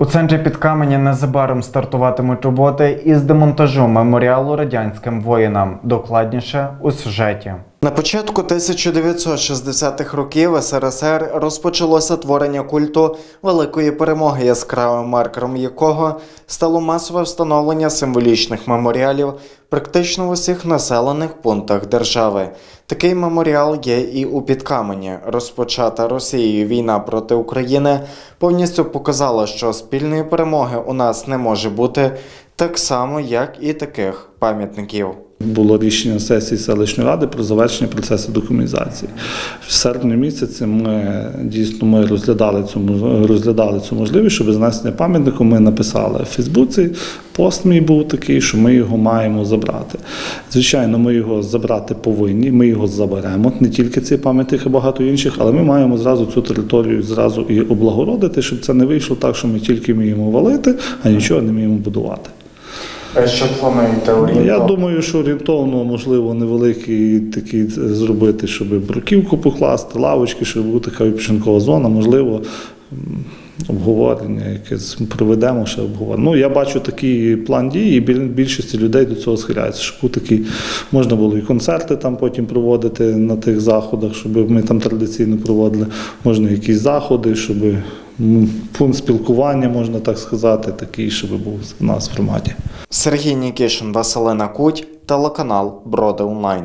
У центрі під камені незабаром стартуватимуть роботи із демонтажу меморіалу радянським воїнам. Докладніше у сюжеті. На початку 1960-х років СРСР розпочалося творення культу великої перемоги, яскравим маркером якого стало масове встановлення символічних меморіалів практично в усіх населених пунктах держави. Такий меморіал є і у Підкамені. Розпочата Росією війна проти України повністю показала, що спільної перемоги у нас не може бути так само, як і таких пам'ятників. Було рішення сесії селищної ради про завершення процесу документації. В серпні місяці ми дійсно ми розглядали цю розглядали цю можливість, щоб знесення пам'ятнику. Ми написали в Фейсбуці. Пост мій був такий, що ми його маємо забрати. Звичайно, ми його забрати повинні. Ми його заберемо. Не тільки цей пам'ятник, а багато інших, але ми маємо зразу цю територію зразу і облагородити, щоб це не вийшло так, що ми тільки вміємо валити, а нічого не вміємо будувати. Що плануєте орієнтовно? Я думаю, що орієнтовно, можливо, невеликий такий е, зробити, щоб бруківку покласти, лавочки, щоб була така відпочинкова зона, можливо. Обговорення якесь проведемо ще обговорення. Ну, я бачу такий план дій, і більшості людей до цього схиляються. Щоб такі можна було і концерти там потім проводити на тих заходах, щоб ми там традиційно проводили. Можна якісь заходи, щоб пункт спілкування, можна так сказати, такий, щоб був у нас в громаді. Сергій Нікішин, Василина Куть, телеканал Броди Онлайн.